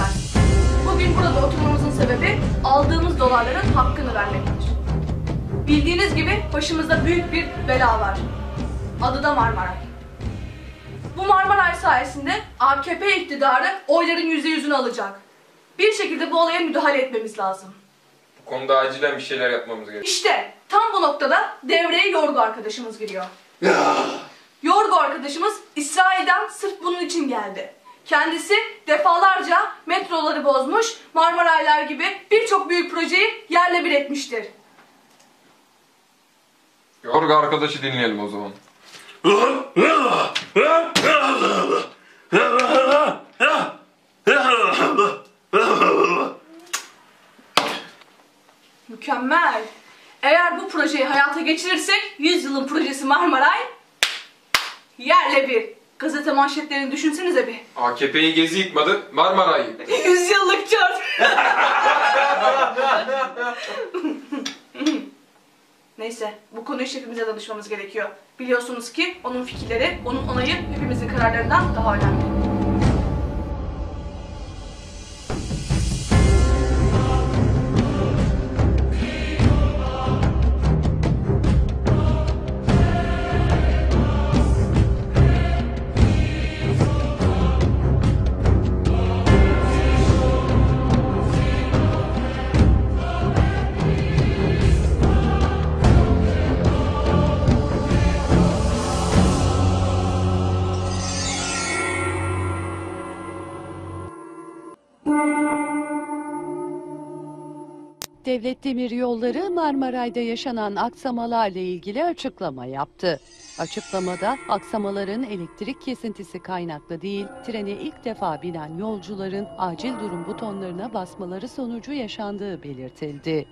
lütfen. Bugün burada oturmamızın sebebi aldığımız dolarların hakkını vermektir. Bildiğiniz gibi başımızda büyük bir bela var. Adı da Marmaray. Bu Marmaray sayesinde AKP iktidarı oyların yüzde yüzünü alacak. Bir şekilde bu olaya müdahale etmemiz lazım. Bu konuda acilen bir şeyler yapmamız gerekiyor. İşte tam bu noktada devreye Yorgo arkadaşımız giriyor. Yorgo arkadaşımız İsrail'den sırf bunun için geldi. Kendisi defalarca metroları bozmuş, Marmaraylar gibi birçok büyük projeyi yerle bir etmiştir. Yorga arkadaşı dinleyelim o zaman. Mükemmel. Eğer bu projeyi hayata geçirirsek 100 yılın projesi Marmaray yerle bir. Gazete manşetlerini düşünsenize bir. AKP'yi gezi yıkmadı, Marmaray'ı yıktı. 100 yıllık çöp. Neyse, bu konuyu şefimize danışmamız gerekiyor. Biliyorsunuz ki onun fikirleri, onun onayı hepimizin kararlarından daha önemli. Devlet Demir Yolları Marmaray'da yaşanan aksamalarla ilgili açıklama yaptı. Açıklamada aksamaların elektrik kesintisi kaynaklı değil, trene ilk defa binen yolcuların acil durum butonlarına basmaları sonucu yaşandığı belirtildi.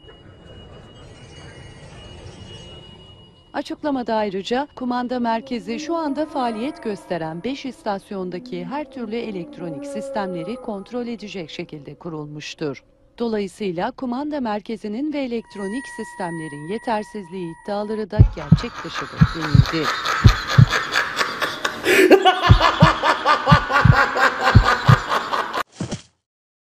Açıklamada ayrıca kumanda merkezi şu anda faaliyet gösteren 5 istasyondaki her türlü elektronik sistemleri kontrol edecek şekilde kurulmuştur. Dolayısıyla kumanda merkezinin ve elektronik sistemlerin yetersizliği iddiaları da gerçek dışıdır denildi.